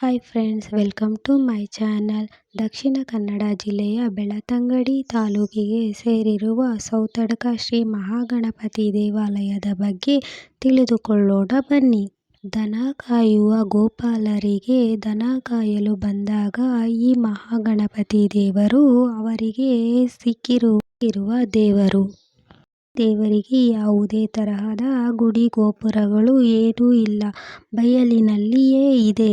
Hi friends welcome to my channel Dakshina Kannada ಜಿಲ್ಲೆಯ ಬೆಳತಂಗಡಿ ತಾಲೂಕಿಗೆ ಸೇರಿರುವ ಸೌತಡ್ಕ ಶ್ರೀ ಮಹಾಗಣಪತಿ ದೇವಾಲಯದ ಬಗ್ಗೆ ತಿಳಿದುಕೊಳ್ಳೋಣ ಬನ್ನಿ. ದನ ಕಾಯುವ ಗೋಪಾಲರಿಗೆ ದನ ಕಾಯಲು ಬಂದಾಗ ಈ ಮಹಾಗಣಪತಿ ದೇವರು ಅವರಿಗೆ ಸಿಕ್ಕಿರುವ ದೇವರು. ದೇವರಿಗೆ ಯಾವುದೇ ತರಹದ ಗುಡಿ ಗೋಪುರಗಳು ಏನೂ ಇಲ್ಲ. ಬಯಲಿನಲ್ಲಿಯೇ ಇದೆ.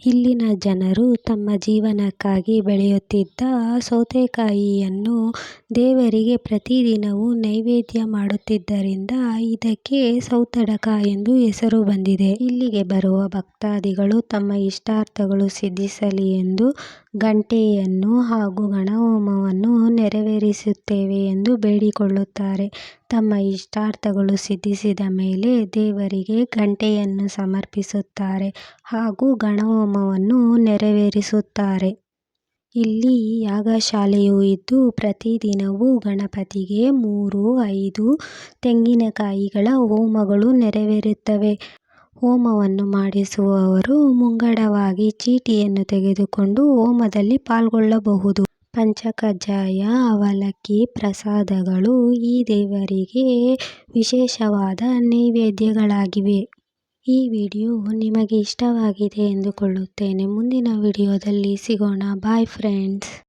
ಇಲ್ಲಿನ ಜನರು ತಮ್ಮ ಜೀವನಕ್ಕಾಗಿ ಬೆಳೆಯುತ್ತಿದ್ದ ಸೌತೆಕಾಯಿಯನ್ನು ದೇವರಿಗೆ ಪ್ರತಿದಿನವೂ ನೈವೇದ್ಯ ಮಾಡುತ್ತಿದ್ದರಿಂದ ಇದಕ್ಕೆ ಸೌತಡಕ ಎಂದು ಹೆಸರು ಬಂದಿದೆ. ಇಲ್ಲಿಗೆ ಬರುವ ಭಕ್ತಾದಿಗಳು ತಮ್ಮ ಇಷ್ಟಾರ್ಥಗಳು ಸಿದ್ಧಿಸಲಿ ಎಂದು ಗಂಟೆಯನ್ನು ಹಾಗೂ ಗಣಹೋಮವನ್ನು ನೆರವೇರಿಸುತ್ತೇವೆ ಎಂದು ಬೇಡಿಕೊಳ್ಳುತ್ತಾರೆ. ತಮ್ಮ ಇಷ್ಟಾರ್ಥಗಳು ಸಿದ್ಧಿಸಿದ ಮೇಲೆ ದೇವರಿಗೆ ಗಂಟೆಯನ್ನು ಸಮರ್ಪಿಸುತ್ತಾರೆ ಹಾಗೂ ಗಣಹೋಮವನ್ನು ನೆರವೇರಿಸುತ್ತಾರೆ. ಇಲ್ಲಿ ಯಾಗಶಾಲೆಯೂ ಇದ್ದು ಪ್ರತಿದಿನವೂ ಗಣಪತಿಗೆ ಮೂರು, ಐದು ತೆಂಗಿನಕಾಯಿಗಳ ಹೋಮಗಳು ನೆರವೇರುತ್ತವೆ. ಹೋಮವನ್ನು ಮಾಡಿಸುವವರು ಮುಂಗಡವಾಗಿ ಚೀಟಿಯನ್ನು ತೆಗೆದುಕೊಂಡು ಹೋಮದಲ್ಲಿ ಪಾಲ್ಗೊಳ್ಳಬಹುದು. ಪಂಚಕಜ್ಜಾಯ, ಅವಲಕ್ಕಿ, ಪ್ರಸಾದಗಳು ಈ ದೇವರಿಗೆ ವಿಶೇಷವಾದ ನೈವೇದ್ಯಗಳಾಗಿವೆ. ಈ ವಿಡಿಯೋ ನಿಮಗೆ ಇಷ್ಟವಾಗಿದೆ ಎಂದುಕೊಳ್ಳುತ್ತೇನೆ. ಮುಂದಿನ ವಿಡಿಯೋದಲ್ಲಿ ಸಿಗೋಣ. Bye friends